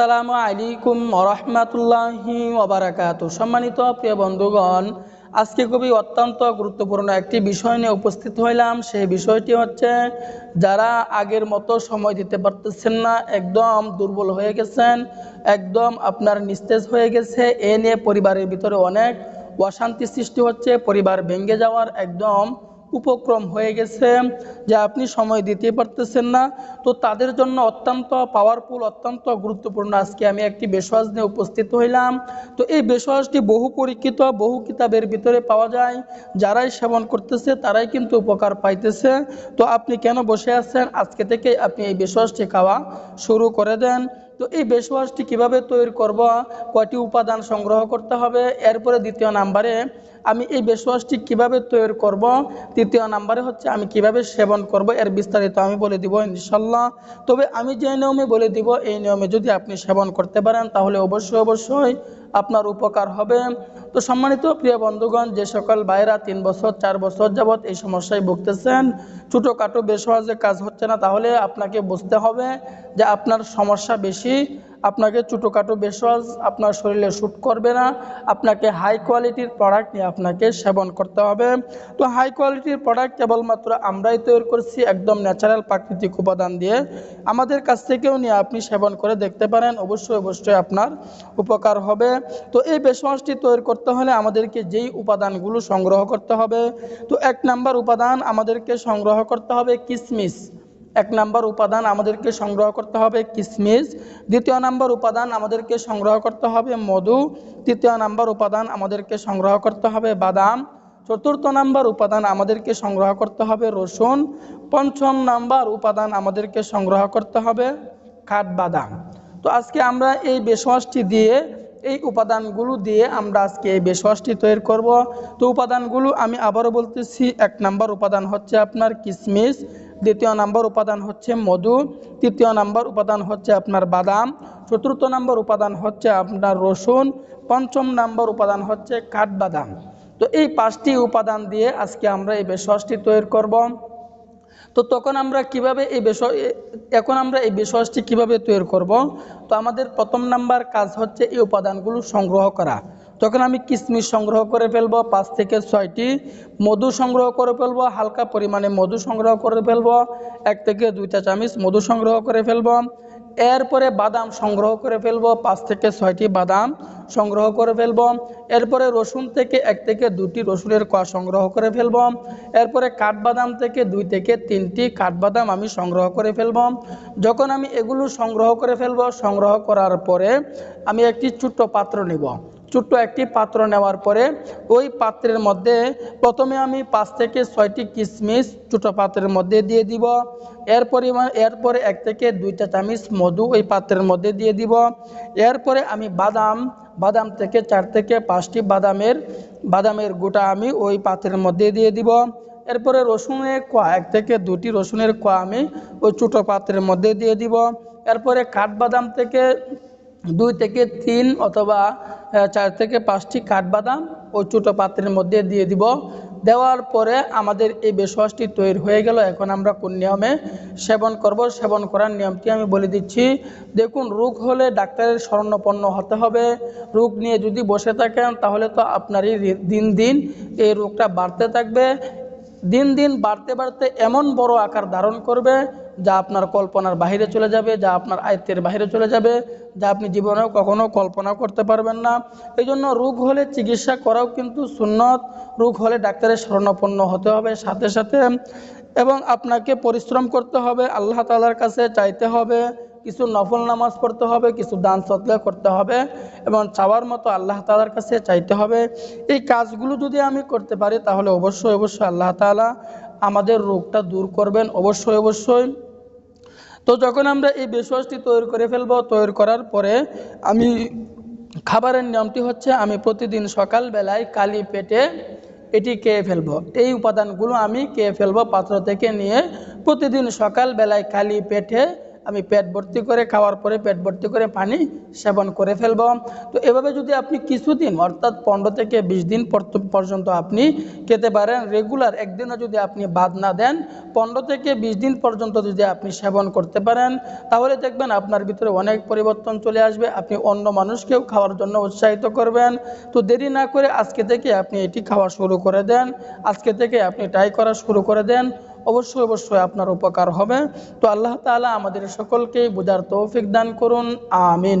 আসসালামু আলাইকুম রহমতুল্লাহি ওবরাকাত। সম্মানিত প্রিয় বন্ধুগণ, আজকে খুবই অত্যন্ত গুরুত্বপূর্ণ একটি বিষয় নিয়ে উপস্থিত হইলাম। সেই বিষয়টি হচ্ছে, যারা আগের মতো সময় দিতে পারতেছেন না, একদম দুর্বল হয়ে গেছেন, একদম আপনার নিস্তেজ হয়ে গেছে, এ নিয়ে পরিবারের ভিতরে অনেক অশান্তি সৃষ্টি হচ্ছে, পরিবার ভেঙে যাওয়ার একদম উপক্রম হয়ে গেছে যে আপনি সময় দিতে পারতেছেন না। তো তাদের জন্য অত্যন্ত পাওয়ারফুল অত্যন্ত গুরুত্বপূর্ণ আজকে আমি একটি বেশওয়াজ নিয়ে উপস্থিত হইলাম। তো এই বেশওয়াজটি বহু পরীক্ষিত, বহু কিতাবের ভিতরে পাওয়া যায়। যারাই সেবন করতেছে, তারাই কিন্তু উপকার পাইতেছে। তো আপনি কেন বসে আছেন? আজকে থেকে আপনি এই বেশওয়াজটি খাওয়া শুরু করে দেন। তো এই বেশওয়াজটি কীভাবে তৈরি করব? কয়টি উপাদান সংগ্রহ করতে হবে? এরপরে দ্বিতীয় নাম্বারে আমি এই বেশওয়াজটি কীভাবে তৈরি করব? তৃতীয় নাম্বারে হচ্ছে আমি কীভাবে সেবন করব? এর বিস্তারিত আমি বলে দিব ইনশাল্লাহ তবে আমি যে নিয়মে বলে দিব, এই নিয়মে যদি আপনি সেবন করতে পারেন, তাহলে অবশ্যই অবশ্যই আপনার উপকার হবে। তো সম্মানিত প্রিয় বন্ধুগণ, যে সকল ভাইরা তিন বছর, চার বছর যাবৎ এই সমস্যায় ভুগতেছেন, ছোটোখাটো বেসহজে কাজ হচ্ছে না, তাহলে আপনাকে বুঝতে হবে যে আপনার সমস্যা বেশি। আপনাকে ছোটোখাটো বেসওয়াজ আপনার শরীরে শ্যুট করবে না। আপনাকে হাই কোয়ালিটির প্রোডাক্ট নিয়ে আপনাকে সেবন করতে হবে। তো হাই কোয়ালিটির প্রোডাক্ট কেবলমাত্র আমরাই তৈরি করছি, একদম ন্যাচারাল প্রাকৃতিক উপাদান দিয়ে। আমাদের কাছ থেকেও নিয়ে আপনি সেবন করে দেখতে পারেন, অবশ্যই অবশ্যই আপনার উপকার হবে। তো এই বেসওয়াজটি তৈরি করতে হলে আমাদেরকে যেই উপাদানগুলো সংগ্রহ করতে হবে, তো এক নাম্বার উপাদান আমাদেরকে সংগ্রহ করতে হবে কিসমিস। এক নাম্বার উপাদান আমাদেরকে সংগ্রহ করতে হবে কিসমিস। দ্বিতীয় নাম্বার উপাদান আমাদেরকে সংগ্রহ করতে হবে মধু। তৃতীয় নাম্বার উপাদান আমাদেরকে সংগ্রহ করতে হবে বাদাম। চতুর্থ নাম্বার উপাদান আমাদেরকে সংগ্রহ করতে হবে রসুন। পঞ্চম নাম্বার উপাদান আমাদেরকে সংগ্রহ করতে হবে কাঠবাদাম। তো আজকে আমরা এই বেশওয়াজটি দিয়ে, এই উপাদানগুলো দিয়ে আমরা আজকে এই বেশওয়াজটি তৈরি করব। তো উপাদানগুলো আমি আবারও বলতেছি, এক নাম্বার উপাদান হচ্ছে আপনার কিশমিশ দ্বিতীয় নাম্বার উপাদান হচ্ছে মধু, তৃতীয় নাম্বার উপাদান হচ্ছে আপনার বাদাম, চতুর্থ নাম্বার উপাদান হচ্ছে আপনার রসুন, পঞ্চম নাম্বার উপাদান হচ্ছে কাঠবাদাম। তো এই পাঁচটি উপাদান দিয়ে আজকে আমরা এই বেশওয়াজটি তৈরি করব। তো তখন আমরা কীভাবে এই বিষয়, এখন আমরা এই বিশ্বাসটি কীভাবে তৈরি করব? তো আমাদের প্রথম নাম্বার কাজ হচ্ছে এই উপাদানগুলো সংগ্রহ করা। তখন আমি কিশমিশ সংগ্রহ করে ফেলব, পাঁচ থেকে ছয়টি। মধু সংগ্রহ করে ফেলব, হালকা পরিমাণে মধু সংগ্রহ করে ফেলব, এক থেকে দুইটা চামিচ মধু সংগ্রহ করে ফেলব। এরপরে বাদাম সংগ্রহ করে ফেলব, পাঁচ থেকে ছয়টি বাদাম সংগ্রহ করে ফেলব। এরপরে রসুন থেকে এক থেকে দুটি রসুনের কোয়া সংগ্রহ করে ফেলব। এরপরে কাঠবাদাম থেকে দুই থেকে তিনটি কাঠবাদাম আমি সংগ্রহ করে ফেলব। যখন আমি এগুলো সংগ্রহ করে ফেলব, সংগ্রহ করার পরে আমি একটি ছোট্ট পাত্র নিব। ছোট্ট একটি পাত্র নেওয়ার পরে ওই পাত্রের মধ্যে প্রথমে আমি পাঁচ থেকে ছয়টি কিশমিশ ছোটো পাত্রের মধ্যে দিয়ে দিব। এর পরিমাণ এরপরে এক থেকে দুইটা চামিচ মধু ওই পাত্রের মধ্যে দিয়ে দিব। এরপরে আমি বাদাম বাদাম থেকে চার থেকে পাঁচটি বাদামের বাদামের গোটা আমি ওই পাত্রের মধ্যে দিয়ে দিব। এরপরে রসুনের কোয়া, এক থেকে দুটি রসুনের কোয়া আমি ওই ছোটো পাত্রের মধ্যে দিয়ে দিব। এরপরে কাঠবাদাম থেকে দুই থেকে তিন অথবা চার থেকে পাঁচটি কাঠবাদাম ওই ছোটো পাত্রের মধ্যে দিয়ে দিব। দেওয়ার পরে আমাদের এই বেশওয়াজটি তৈরি হয়ে গেল। এখন আমরা কোন নিয়মে সেবন করব? সেবন করার নিয়মটি আমি বলে দিচ্ছি। দেখুন, রোগ হলে ডাক্তারের স্মরণাপন্ন হতে হবে। রোগ নিয়ে যদি বসে থাকেন, তাহলে তো আপনারই দিন দিন এই রোগটা বাড়তে থাকবে। দিন দিন বাড়তে বাড়তে এমন বড় আকার ধারণ করবে যা আপনার কল্পনার বাহিরে চলে যাবে, যা আপনার আয়ত্তের বাহিরে চলে যাবে, যা আপনি জীবনেও কখনো কল্পনা করতে পারবেন না। এই জন্য রোগ হলে চিকিৎসা করাও কিন্তু সুন্নত। রোগ হলে ডাক্তারের শরণাপন্ন হতে হবে সাথে সাথে। এবং আপনাকে পরিশ্রম করতে হবে, আল্লাহ তালার কাছে চাইতে হবে। কিছু নফল নামাজ পড়তে হবে, কিছু দান সতলে করতে হবে। এবং চাওয়ার মতো আল্লাহ তালার কাছে চাইতে হবে। এই কাজগুলো যদি আমি করতে পারি, তাহলে অবশ্যই অবশ্যই আল্লাহ তালা আমাদের রোগটা দূর করবেন। অবশ্যই অবশ্যই। তো যখন আমরা এই বেশওয়াজটি তৈরি করে ফেলব, তৈরি করার পরে আমি খাবারের নিয়মটি হচ্ছে আমি প্রতিদিন সকালবেলায় কালি পেটে এটি খেয়ে ফেলব। এই উপাদানগুলো আমি খেয়ে ফেলব পাত্র থেকে নিয়ে প্রতিদিন সকালবেলায় কালি পেটে আমি পেট ভর্তি করে খাওয়ার পরে পেট ভর্তি করে পানি সেবন করে ফেলব। তো এভাবে যদি আপনি কিছুদিন, অর্থাৎ পনেরো থেকে বিশ দিন পর্যন্ত আপনি খেতে পারেন রেগুলার একদিনও যদি আপনি বাদ না দেন, পনেরো থেকে বিশ দিন পর্যন্ত যদি আপনি সেবন করতে পারেন, তাহলে দেখবেন আপনার ভিতরে অনেক পরিবর্তন চলে আসবে, আপনি অন্য মানুষকেও খাওয়ার জন্য উৎসাহিত করবেন। তো দেরি না করে আজকে থেকে আপনি এটি খাওয়া শুরু করে দেন, আজকে থেকে আপনি ট্রাই করা শুরু করে দেন। অবশ্যই অবশ্যই আপনার উপকার হবে। তো আল্লাহ তালা আমাদের সকলকে বোঝার তৌফিক দান করুন। আমিন।